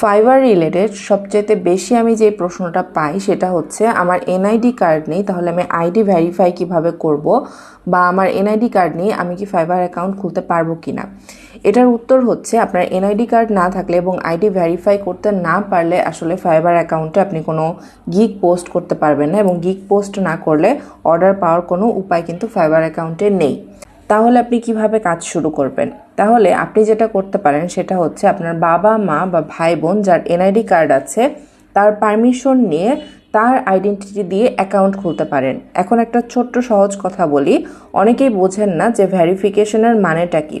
Fibre related সবচেয়ে বেশি আমি যে প্রশ্নটা পাই সেটা হচ্ছে, আমার এনআইডি কার্ড নেই, তাহলে আমি আইডি ভেরিফাই কীভাবে করব? বা আমার এনআইডি কার্ড নেই, আমি কি ফাইবার অ্যাকাউন্ট খুলতে পারব কি না এটার উত্তর হচ্ছে, আপনার এনআইডি কার্ড না থাকলে এবং আইডি ভেরিফাই করতে না পারলে আসলে ফাইবার অ্যাকাউন্টে আপনি কোনো গিগ পোস্ট করতে পারবেন না এবং গিগ পোস্ট না করলে অর্ডার পাওয়ার কোনো উপায় কিন্তু ফাইবার অ্যাকাউন্টে নেই। তাহলে আপনি কীভাবে কাজ শুরু করবেন? তাহলে আপনি যেটা করতে পারেন সেটা হচ্ছে আপনার বাবা, মা বা ভাই বোন যার এনআইডি কার্ড আছে, তার পারমিশন নিয়ে তার আইডেন্টিটি দিয়ে অ্যাকাউন্ট খুলতে পারেন। এখন একটা ছোট্ট সহজ কথা বলি, অনেকেই বোঝেন না যে ভ্যারিফিকেশনের মানেটা কি।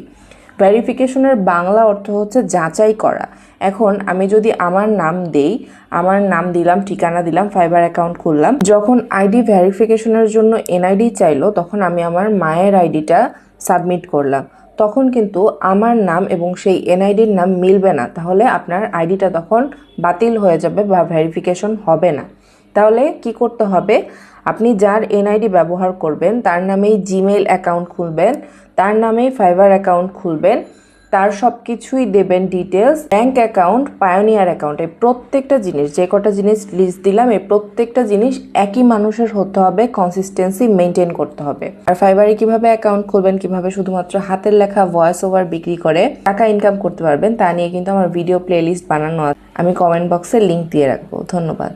ভেরিফিকেশনের বাংলা অর্থ হচ্ছে যাচাই করা। এখন আমি যদি আমার নাম দেই, আমার নাম দিলাম, ঠিকানা দিলাম ফাইবার অ্যাকাউন্ট খুললাম, যখন আইডি ভেরিফিকেশনের জন্য এনআইডি চাইলো, তখন আমি আমার মায়ের আইডিটা সাবমিট করলাম। তখন কিন্তু আমার নাম এবং সেই এনআইডির নাম মিলবে না, তাহলে আপনার আইডিটা তখন বাতিল হয়ে যাবে বা ভেরিফিকেশন হবে না। তাহলে কি করতে হবে? আপনি যার এনআইডি ব্যবহার করবেন, তার নামেই জিমেইল অ্যাকাউন্ট খুলবেন, তার নামেই ফাইবার অ্যাকাউন্ট খুলবেন, তার সব কিছুই দেবেন details bank account Payoneer account এই প্রত্যেকটা জিনিস, যে কটা জিনিস লিস্ট দিলাম, এই প্রত্যেকটা জিনিস একই মানুষের হতে হবে কনসিস্টেন্সি মেনটেন করতে হবে। আর ফাইবারে কীভাবে অ্যাকাউন্ট খুলবেন, কীভাবে শুধুমাত্র হাতের লেখা ভয়েস ওভার বিক্রি করে টাকা ইনকাম করতে পারবেন, তা নিয়ে কিন্তু আমার ভিডিও প্লেলিস্ট বানানো আছে। আমি কমেন্ট বক্সে লিঙ্ক দিয়ে রাখব। ধন্যবাদ।